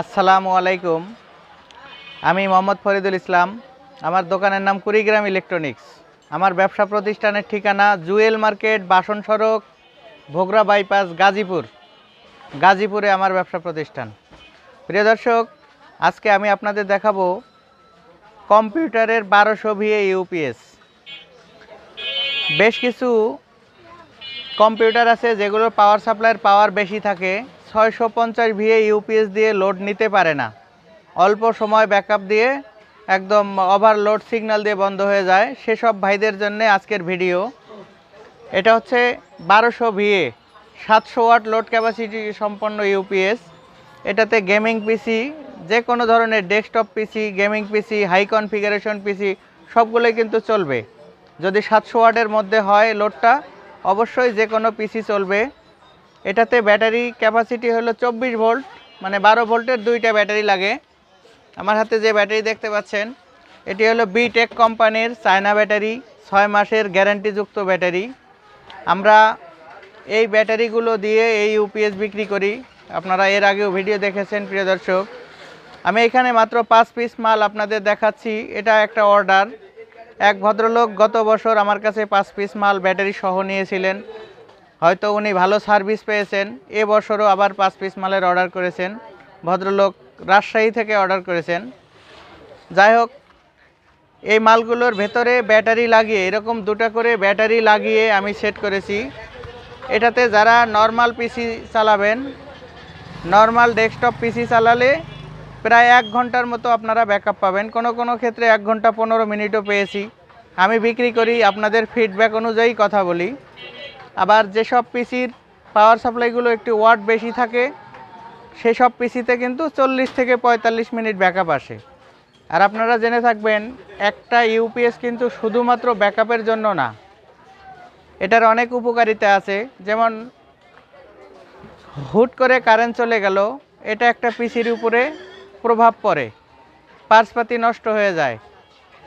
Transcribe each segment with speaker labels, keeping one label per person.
Speaker 1: আসসালামু আলাইকুম। আমি মোহাম্মদ ফরিদুল ইসলাম। আমার দোকানের নাম কুড়িগ্রাম ইলেকট্রনিক্স। আমার ব্যবসা প্রতিষ্ঠানের ঠিকানা জুয়েল মার্কেট, বাসন সড়ক, ভোগরা বাইপাস, গাজীপুর। গাজীপুরে আমার ব্যবসা প্রতিষ্ঠান। প্রিয় দর্শক, আজকে আমি আপনাদের দেখাবো কম্পিউটারের বারোশো ভিএ ইউপিএস। বেশ কিছু কম্পিউটার আছে যেগুলোর পাওয়ার সাপ্লাইয়ের পাওয়ার বেশি থাকে। ছয়শো পঞ্চাশ ভিএ ইউপিএস দিয়ে লোড নিতে পারে না। অল্প সময় ব্যাকআপ দিয়ে একদম ওভারলোড সিগন্যাল দিয়ে বন্ধ হয়ে যায়। সেসব ভাইদের জন্য আজকের ভিডিও। এটা হচ্ছে বারোশো ভিএ, সাতশো ওয়াট লোড ক্যাপাসিটি সম্পন্ন ইউপিএস। এটাতে গেমিং পিসি যে কোনো ধরনের desktop PC, gaming PC, high configuration PC, সবগুলোই কিন্তু চলবে। যদি সাতশো ওয়াটের মধ্যে হয় লোডটা, অবশ্যই যে কোনো পিসি চলবে। এটাতে ব্যাটারি ক্যাপাসিটি হলো চব্বিশ ভোল্ট মানে বারো ভোল্টের দুইটা ব্যাটারি লাগে। আমার হাতে যে ব্যাটারি দেখতে পাচ্ছেন, এটি হলো বিটেক কোম্পানির চায়না ব্যাটারি, ছয় মাসের গ্যারান্টিযুক্ত ব্যাটারি। আমরা এই ব্যাটারিগুলো দিয়ে এই ইউপিএস বিক্রি করি। আপনারা এর আগেও ভিডিও দেখেছেন, প্রিয় দর্শক। আমি এখানে মাত্র পাঁচ পিস মাল আপনাদের দেখাচ্ছি। এটা একটা অর্ডার। এক ভদ্রলোক গত বছর আমার কাছে পাঁচ পিস মাল ব্যাটারি সহ নিয়েছিলেন। হয়তো উনি ভালো সার্ভিস পেয়েছেন। এ বছরও আবার পাঁচ পিস মালের অর্ডার করেছেন। ভদ্রলোক রাজশাহী থেকে অর্ডার করেছেন। যাই হোক, এই মালগুলোর ভেতরে ব্যাটারি লাগিয়ে, এরকম দুটো করে ব্যাটারি লাগিয়ে আমি সেট করেছি। এটাতে যারা নর্মাল পিসি চালাবেন, নর্মাল ডেস্কটপ পিসি চালালে প্রায় এক ঘণ্টার মতো আপনারা ব্যাকআপ পাবেন। কোনো কোনো ক্ষেত্রে এক ঘণ্টা পনেরো মিনিটও পেয়েছি। আমি বিক্রি করি, আপনাদের ফিডব্যাক অনুযায়ী কথা বলি। আবার যেসব পিসির পাওয়ার সাপ্লাইগুলো একটু ওয়াট বেশি থাকে, সেসব পিসিতে কিন্তু চল্লিশ থেকে পঁয়তাল্লিশ মিনিট ব্যাকআপ আসে। আর আপনারা জেনে থাকবেন, একটা ইউপিএস কিন্তু শুধুমাত্র ব্যাকআপের জন্য না, এটার অনেক উপকারিতা আছে। যেমন, হুট করে কারেন্ট চলে গেল, এটা একটা পিসির উপরে প্রভাব পড়ে, পার্সপাতি নষ্ট হয়ে যায়।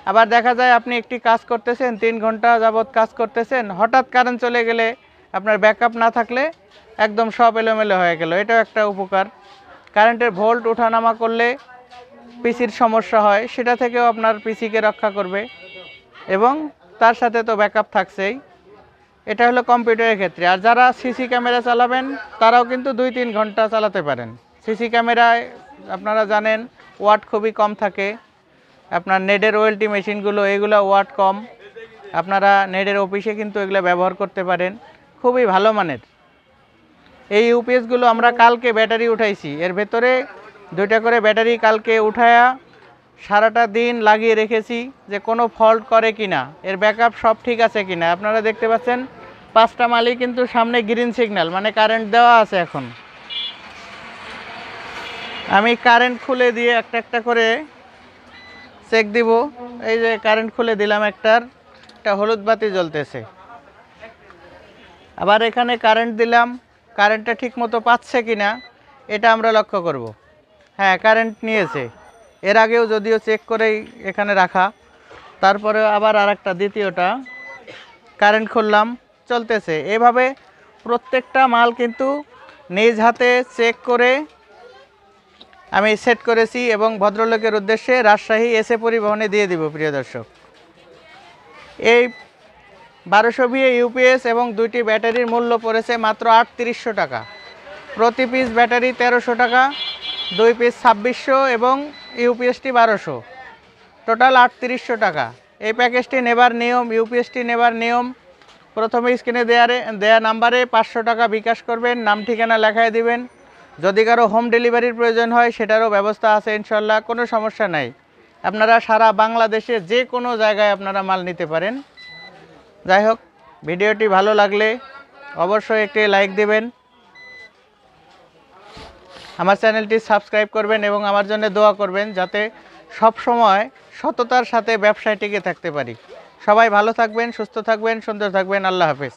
Speaker 1: আবার দেখা যায় আপনি একটি কাজ করতেছেন, তিন ঘণ্টা যাবৎ কাজ করতেছেন, হঠাৎ কারেন্ট চলে গেলে আপনার ব্যাকআপ না থাকলে একদম সব এলোমেলো হয়ে গেল। এটাও একটা উপকার। কারেন্টের ভোল্ট ওঠানামা করলে পিসির সমস্যা হয়, সেটা থেকেও আপনার পিসিকে রক্ষা করবে। এবং তার সাথে তো ব্যাকআপ থাকছেই। এটা হলো কম্পিউটারের ক্ষেত্রে। আর যারা সিসি ক্যামেরা চালাবেন, তারাও কিন্তু দুই তিন ঘণ্টা চালাতে পারেন। সিসি ক্যামেরায় আপনারা জানেন ওয়াট খুবই কম থাকে। আপনার নেডের ওয়েলটি মেশিনগুলো, এগুলো ওয়াট কম। আপনারা নেডের অফিসে কিন্তু এগুলো ব্যবহার করতে পারেন। খুবই ভালো মানের। এই ইউপিএসগুলো আমরা কালকে ব্যাটারি উঠাইছি। এর ভেতরে দুইটা করে ব্যাটারি কালকে উঠায়া সারাটা দিন লাগিয়ে রেখেছি যে কোনো ফল্ট করে কিনা। এর ব্যাকআপ সব ঠিক আছে কিনা। আপনারা দেখতে পাচ্ছেন, পাঁচটা মালই কিন্তু সামনে গ্রিন সিগন্যাল মানে কারেন্ট দেওয়া আছে এখন। আমি কারেন্ট খুলে দিয়ে একটা একটা করে চেক দিব। এই যে কারেন্ট খুলে দিলাম একটার, একটা হলুদ বাতি জ্বলতেছে। আবার এখানে কারেন্ট দিলাম কারেন্টটা ঠিক মতো পাচ্ছে কি না এটা আমরা লক্ষ্য করব। হ্যাঁ কারেন্ট নিয়েছে। এর আগেও যদিও চেক করেই এখানে রাখা। তারপরে আবার আর একটা দ্বিতীয়টা। কারেন্ট খুললাম, চলতেছে। এভাবে প্রত্যেকটা মাল কিন্তু নিজ হাতে চেক করে আমি সেট করেছি এবং ভদ্রলোকের উদ্দেশ্যে রাজশাহী এসে পরিবহনে দিয়ে দিব, প্রিয় দর্শক। এই বারোশো বিয়ে ইউপিএস এবং দুইটি ব্যাটারির মূল্য পড়েছে মাত্র আটত্রিশশো টাকা। প্রতি পিস ব্যাটারি তেরোশো টাকা, দুই পিস ছাব্বিশশো এবং ইউপিএসটি বারোশো। টোটাল আটত্রিশশো টাকা। এই প্যাকেজটি নেবার নিয়ম, ইউপিএসটি নেবার নিয়ম। প্রথমে স্ক্রিনে দেয়ারে দেয়া নাম্বারে পাঁচশো টাকা বিকাশ করবেন, নাম ঠিকানা লেখায় দিবেন। যদি কারও হোম ডেলিভারির প্রয়োজন হয়, সেটারও ব্যবস্থা আছে ইনশাল্লাহ, কোনো সমস্যা নাই। আপনারা সারা বাংলাদেশে যে কোনো জায়গায় আপনারা মাল নিতে পারেন। যাই হোক, ভিডিওটি ভালো লাগলে অবশ্যই একটি লাইক দিবেন। আমার চ্যানেলটি সাবস্ক্রাইব করবেন এবং আমার জন্য দোয়া করবেন যাতে সব সময় সততার সাথে ব্যবসায় টিকে থাকতে পারি। সবাই ভালো থাকবেন, সুস্থ থাকবেন, সুন্দর থাকবেন। আল্লাহ হাফেজ।